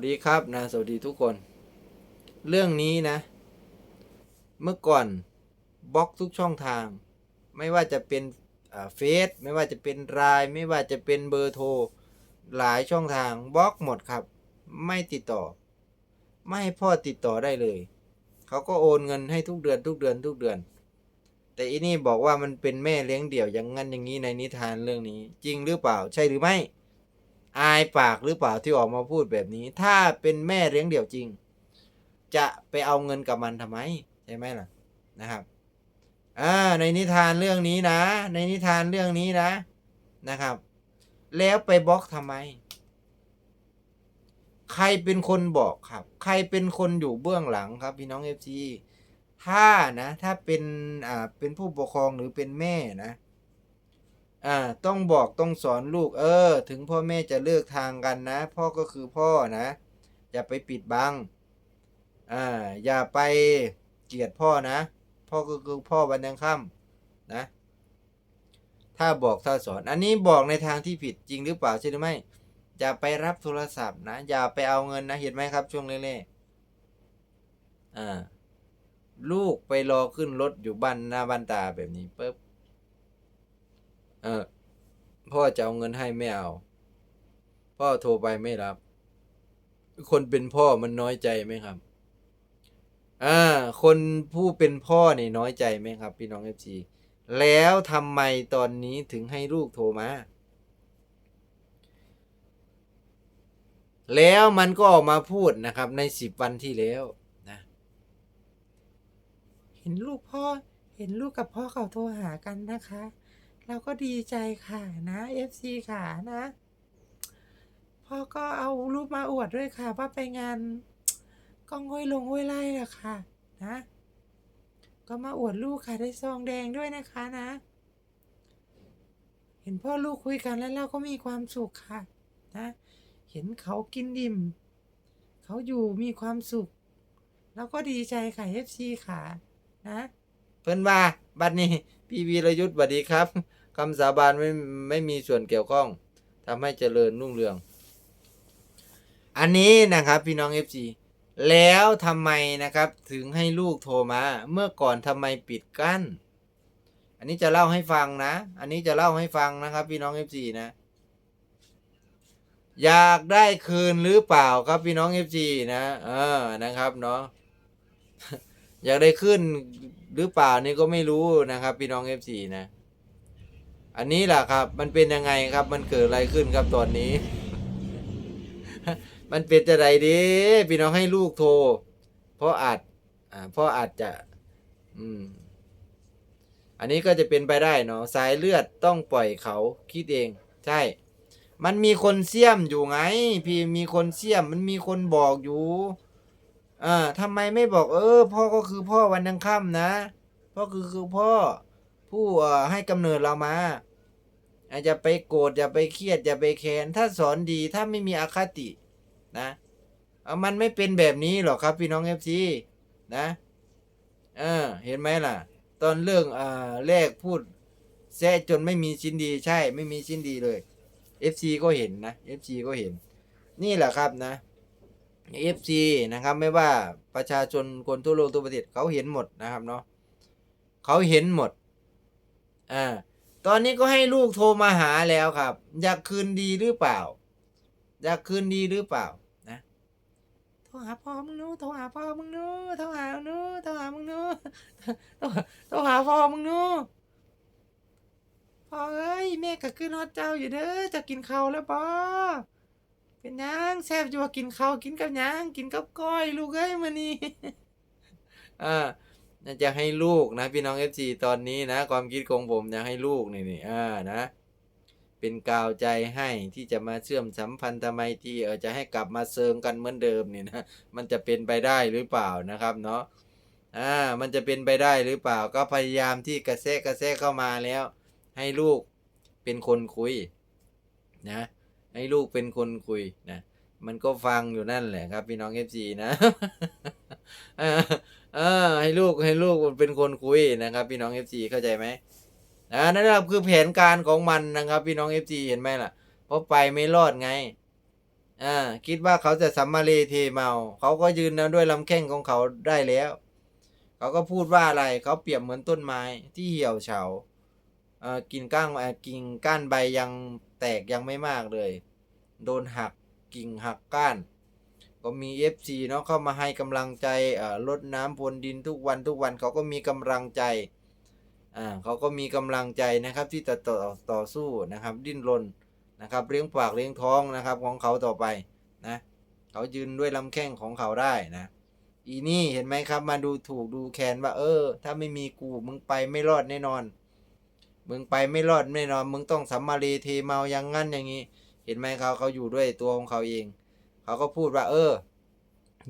สวัสดีครับนะสวัสดีทุกคน เรื่องนี้นะ เมื่อก่อนบล็อกทุกช่องทาง ไม่ว่าจะเป็นเฟซไม่ว่าจะเป็นไลน์ไม่ว่าจะเป็นเบอร์โทรหลายช่องทางบล็อกหมดครับ ไม่ติดต่อ ไม่ให้พ่อติดต่อได้เลย เขาก็โอนเงินให้ทุกเดือนทุกเดือนทุกเดือน แต่อีนี่บอกว่ามันเป็นแม่เลี้ยงเดี่ยวอย่างงั้นอย่างนี้ในนิทานเรื่องนี้ จริงหรือเปล่าใช่หรือไม่ อายปากหรือเปล่าที่ออกมาพูดแบบนี้ ถ้าเป็นแม่เลี้ยงเดี่ยวจริง จะไปเอาเงินกับมันทำไมใช่ไหมล่ะนะครับอ่าในนิทานเรื่องนี้นะ ในนิทานเรื่องนี้นะนะครับ แล้วไปบล็อกทำไม ใครเป็นคนบอกครับ ใครเป็นคนอยู่เบื้องหลังครับพี่น้องเอฟซีถ้านะ ถ้าเป็นอ่าเป็นผู้ปกครองหรือเป็นแม่นะ อ่าต้องบอกต้องสอนลูกเออ ถึงพ่อแม่จะเลิกทางกันนะ พ่อก็คือพ่อนะ อย่าไปปิดบังอ่าอย่าไปเกลียดพ่อนะ พ่อก็คือพ่อวันยังค่ำนะ ถ้าบอกถ้าสอน อันนี้บอกในทางที่ผิดจริงหรือเปล่าใช่หรือไม่อย่าไปรับโทรศัพท์นะ อย่าไปเอาเงินนะ เห็นไหมครับ ช่วงแรกๆอ่าลูกไปรอขึ้นรถอยู่บ้านหน้าบ้านตาแบบนี้ปุ๊บ เออพ่อจะเอาเงินให้ไม่เอา พ่อโทรไปไม่รับ คนเป็นพ่อมันน้อยใจไหมครับ อ่า คนผู้เป็นพ่อเนี่ยน้อยใจไหมครับ พี่น้องเอฟซีแล้วทำไมตอนนี้ถึงให้ลูกโทรมา แล้วมันก็ออกมาพูดนะครับในสิบวันที่แล้วนะ เห็นลูกพ่อ เห็นลูกกับพ่อเขาโทรหากันนะคะ เราก็ดีใจค่ะนะ FC ค่ะนะพ่อก็เอารูปมาอวดด้วยค่ะ ว่าไปงานกองห้วยลงห้วยไร่ละค่ะ นะ ก็มาอวดลูกค่ะได้ซองแดงด้วยนะคะนะ เห็นพ่อลูกคุยกันแล้วเราก็มีความสุขค่ะ นะ เห็นเขากินดิ่ม เขาอยู่มีความสุขเราก็ดีใจค่ะ FC ค่ะ นะ เพิ่นว่าบัดนี้ พี่วีรยุทธ์สวัสดีครับ คำสาบานไม่ไม่มีส่วนเกี่ยวข้องทำให้เจริญรุ่งเรือง อันนี้นะครับพี่น้อง FC แล้วทำไมนะครับถึงให้ลูกโทรมา เมื่อก่อนทำไมปิดกั้น อันนี้จะเล่าให้ฟังนะ อันนี้จะเล่าให้ฟังนะครับ พี่น้อง FC นะ อยากได้คืนหรือเปล่าครับพี่น้อง FC นะเออนะครับเนาะอยากได้ขึ้นหรือเปล่านี่ก็ไม่รู้นะครับ พี่น้อง F4 นะ อันนี้แหละครับ มันเป็นยังไงครับ มันเกิดอะไรขึ้นครับตอนนี้ มันเป็นจะไรดีพี่น้องให้ลูกโทรเพราะอาจอ่าเพราะอาจจะ อืม อันนี้ก็จะเป็นไปได้เนาะสายเลือดต้องปล่อยเขาคิดเอง ใช่ มันมีคนเสี่ยมอยู่ไง พี่มีคนเสี่ยม มันมีคนบอกอยู่อ่าทำไมไม่บอก เออ พ่อก็คือพ่อวันยังค่ำนะพ่อคือคือพ่อผู้อ่อให้กำเนิดเรามา อาจจะไปโกรธอย่าไปเครียดอย่าไปแค้นถ้าสอนดีถ้าไม่มีอคตินะเอามันไม่เป็นแบบนี้หรอกครับพี่น้องเอฟซีนะเออเห็นไหมล่ะ ตอนเรื่องอ่าแรกพูดแซะจนไม่มีชิ้นดีใช่ไม่มีชิ้นดีเลย FC ก็เห็นนะ FC ก็เห็น นี่แหละครับนะ FC นะครับไม่ว่าประชาชนคนทั่วโลกทั่วประเทศเขาเห็นหมดนะครับเนาะเขาเห็นหมดอ่า ตอนนี้ก็ให้ลูกโทรมาหาแล้วครับ อยากคืนดีหรือเปล่า อยากคืนดีหรือเปล่านะโทรหาพ่อมึงนู้โทรหาพ่อมึงนู้โทรหามึงนู้โทรหามึงนู้โทรหาพ่อมึงนู้พ่อเอ้ยแม่ก็ขึ้นฮอดเจ้าอยู่เด้อจะกินข้าวแล้วบ่เป็นยังแซ่บอยู่ว่ากินข้าวกินกับยังกินกับก้อยลูกเอ้ยมื้อนี้อ่า น่าจะให้ลูกนะ พี่น้อง FC ตอนนี้นะ ความคิดของผมอยากให้ลูกนี่นี่อ่านะ เป็นกาวใจให้ที่จะมาเชื่อมสัมพันธ์ทำไมที่เออจะให้กลับมาเซิงกันเหมือนเดิมนี่นะมันจะเป็นไปได้หรือเปล่านะครับเนาะอ่ามันจะเป็นไปได้หรือเปล่า ก็พยายามที่กระแทกกระแทกเข้ามาแล้ว ให้ลูกเป็นคนคุยนะ ให้ลูกเป็นคนคุยนะ มันก็ฟังอยู่นั่นแหละครับ พี่น้องเอฟซีนะ เออเออ ให้ลูกให้ลูกมันเป็นคนคุยนะครับ พี่น้องเอฟซีเข้าใจไหมอ่านั่นแหละคือแผนการของมันนะครับ พี่น้องเอฟซีเห็นไหมล่ะ เพราะไปไม่รอดไงอ่าคิดว่าเขาจะสัมมาเลเทเมาเขาก็ยืนนะด้วยลำแข้งของเขาได้แล้ว เขาก็พูดว่าอะไรเขาเปรียบเหมือนต้นไม้ที่เหี่ยวเฉาเอ่อกิ่งก้างกิ่งก้านใบยังแตกยังไม่มากเลย โดนหักกิ่งหักก้าน ก็มี FC เนาะเข้ามาให้กำลังใจลดน้ำพรวนดินทุกวันทุกวันเขาก็มีกำลังใจอ่าเขาก็มีกำลังใจนะครับที่จะต่อต่อสู้นะครับ ดิ้นรนนะครับเลี้ยงปากเลี้ยงท้องนะครับของเขาต่อไปนะเขายืนด้วยลำแข้งของเขาได้นะอีนี่เห็นไหมครับ มาดูถูกดูแคลนว่า เออ ถ้าไม่มีกูมึงไปไม่รอดแน่นอน มึงไปไม่รอดแน่นอน มึงต้องสัมมาเลเทเมาอย่างงั้นอย่างนี้ เห็นไหมเขาเขาอยู่ด้วยตัวของเขาเอง เขาก็พูดว่า เออ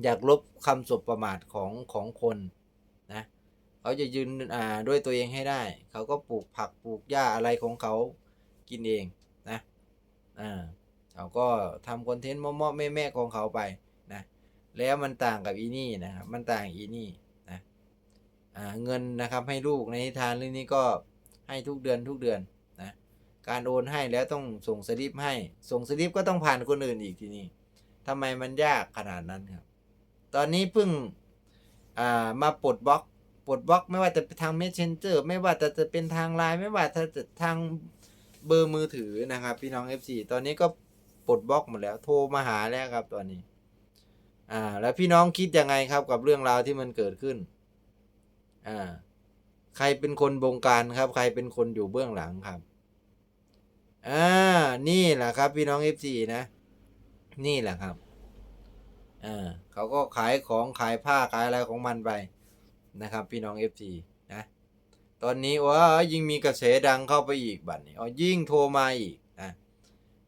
อยากลบคำสบประมาทของของคนนะเขาจะยืนอ่าด้วยตัวเองให้ได้ เขาก็ปลูกผักปลูกหญ้าอะไรของเขากินเองนะอ่าเขาก็ทำคอนเทนต์เมาะๆแม่ของเขาไปนะแล้วมันต่างกับอีนี่นะครับมันต่างอีนี่นะอ่าเงินนะครับให้ลูกในทานเรื่องนี้ก็ให้ทุกเดือนทุกเดือนนะการโอนให้แล้วต้องส่งสลิปให้ ส่งสลิปก็ต้องผ่านคนอื่นอีกทีนี้ ทำไมมันยากขนาดนั้นครับ ตอนนี้เพิ่งมาปลดบล็อกปลดบล็อก ไม่ว่าจะทาง Messenger ไม่ว่าจะจะเป็นทางไลน์ไม่ว่าจะจะทางเบอร์มือถือนะครับ พี่น้อง FC ตอนนี้ก็ปลดบล็อกหมดแล้วโทรมาหาแล้วครับตอนนี้ อ่า แล้วพี่น้องคิดยังไงครับกับเรื่องราวที่มันเกิดขึ้น อ่า ใครเป็นคนบงการครับ ใครเป็นคนอยู่เบื้องหลังครับ อ่า นี่แหละครับ พี่น้อง FC นะ นี่แหละครับอ่าเขาก็ขายของขายผ้าขายอะไรของมันไปนะครับ พี่น้อง FC นะ ตอนนี้ว่ายิ่งมีกระแสดังเข้าไปอีกบัดนี้อ๋อยิ่งโทรมาอีกนะ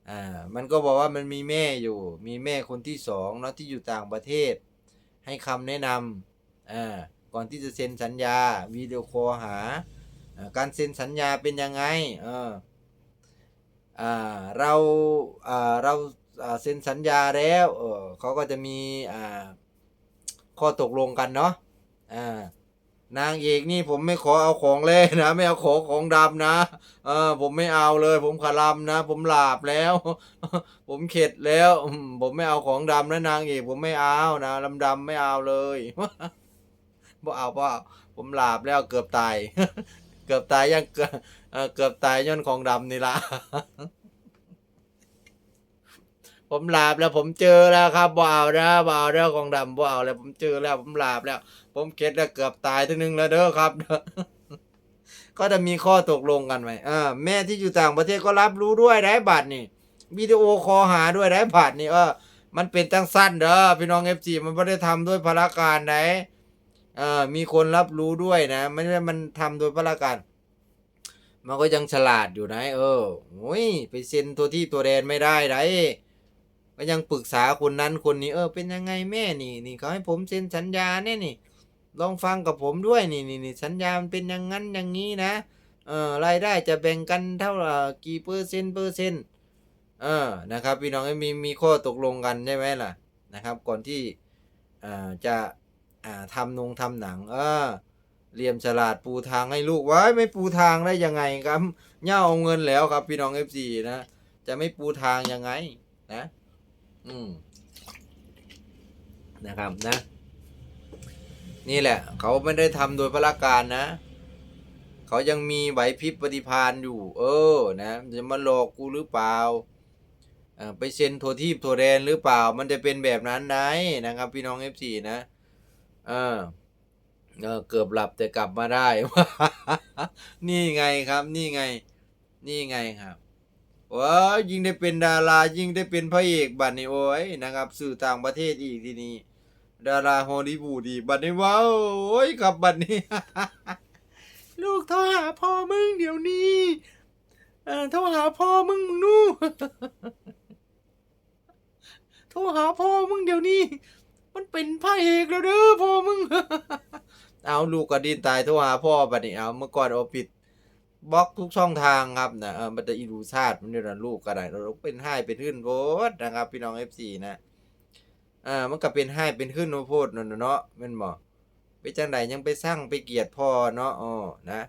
อ่ามันก็บอกว่ามันมีแม่อยู่ มีแม่คนที่สองเนาะที่อยู่ต่างประเทศ ให้คำแนะนำอ่าก่อนที่จะเซ็นสัญญาวิดีโอคอลหา การเซ็นสัญญาเป็นยังไงเอออ่าเราอ่าเรา เซ็นสัญญาแล้วเออเขาก็จะมีอ่าข้อตกลงกันเนาะอ่านางเอกนี่ผมไม่ขอเอาของเล่นะ ไม่เอาของของดำนะเออผมไม่เอาเลย ผมขลำนะ ผมหลาบแล้ว ผมเข็ดแล้ว ผมไม่เอาของดำนะนางเอกผมไม่เอานะลำดำไม่เอาเลยบ่เอาบ่ผมหลาบแล้วเกือบตาย เกือบตายยังเกือบเอ่อเกือบตายย้อนของดำนี่ละ ผมหลาบแล้วผมเจอแล้วครับบ่เอานะบ่เอาแล้วของดำบ่เอาแล้วผมเจอแล้วผมหลาบแล้ว ผมเข็ดแล้วเกือบตายทีนึงแล้วเด้อครับ ก็จะมีข้อตกลงกันไหมอ่าแม่ที่อยู่ต่างประเทศก็รับรู้ด้วยได้บัตรนี่วิดีโอคอลหาด้วยได้บัตรนี่เออมันเป็นตั้งสั้นเด้อพี่น้องเอฟซีมันไม่ได้ทำด้วยพละการไหนเอามีคนรับรู้ด้วยนะไม่ได้มันทำโดยพละการมันก็ยังฉลาดอยู่นะเออโอ้ยไปเซ็นตัวที่ตัวแดนไม่ได้ได ก็ยังปรึกษาคนนั้นคนนี้เออเป็นยังไงแม่นี่นี่เขาให้ผมเซ็นสัญญาเนี่ยนี่ ลองฟังกับผมด้วยนี่นี่นี่สัญญามันเป็นอย่างนั้นอย่างนี้นะเออรายได้จะแบ่งกันเท่าไหร่กี่เปอร์เซ็นต์เปอร์เซ็นต์เออนะครับพี่น้องมีมีข้อตกลงกันใช่ไหมล่ะนะครับ ก่อนที่อ่าจะอ่าทำนงทำหนัง เออเหลี่ยมฉลาดปูทางให้ลูกไว้ไม่ปูทางได้ยังไงครับเง่าเอาเงินแล้วครับพี่น้องเอฟซีนะ จะไม่ปูทางยังไงนะ อืมนะครับนะ นี่แหละ เขาไม่ได้ทำโดยพละการนะ เขายังมีไหวพริบปฏิภาณอยู่ เออ นะจะมาหลอกกูหรือเปล่าไปเซ็นโททีบโทแดนหรือเปล่า มันจะเป็นแบบนั้นไหนนะครับ พี่น้องเอฟซีนะ เออเออเกือบหลับแต่กลับมาได้ นี่ไงครับ นี่ไง นี่ไงครับ ว้ายิ่งได้เป็นดารายิ่งได้เป็นพระเอกบัดนี้โอ้ยนะครับ สื่อต่างประเทศอีกทีนี้ ดาราฮอลลีวูดอีกบัดนี้ว้าวโอ้ยครับบัดนี้ ลูกโทรหาพ่อมึงเดี๋ยวนี้เออโทรหาพ่อมึงมึงนู่โทรหาพ่อมึงเดี๋ยวนี้ มันเป็นพระเอกแล้วเด้อพ่อมึง เอาลูกก็ดินตายโทรหาพ่อบัดนี้เอาเมื่อก่อนเอาปิด บล็อกทุกช่องทางครับนะเออมันจะอีรูชาติมันเนี่ยนลูกก็ได้เราเป็นให้เป็นขึ้นโพดนะครับ พี่น้องเอฟซีนะอ่ามันก็เป็นให้เป็นขึ้นโพดเนาะเนาะแม่นหมอไปจังไดยังไปสร้างไปเกียดพ่อเนาะอ๋อนะ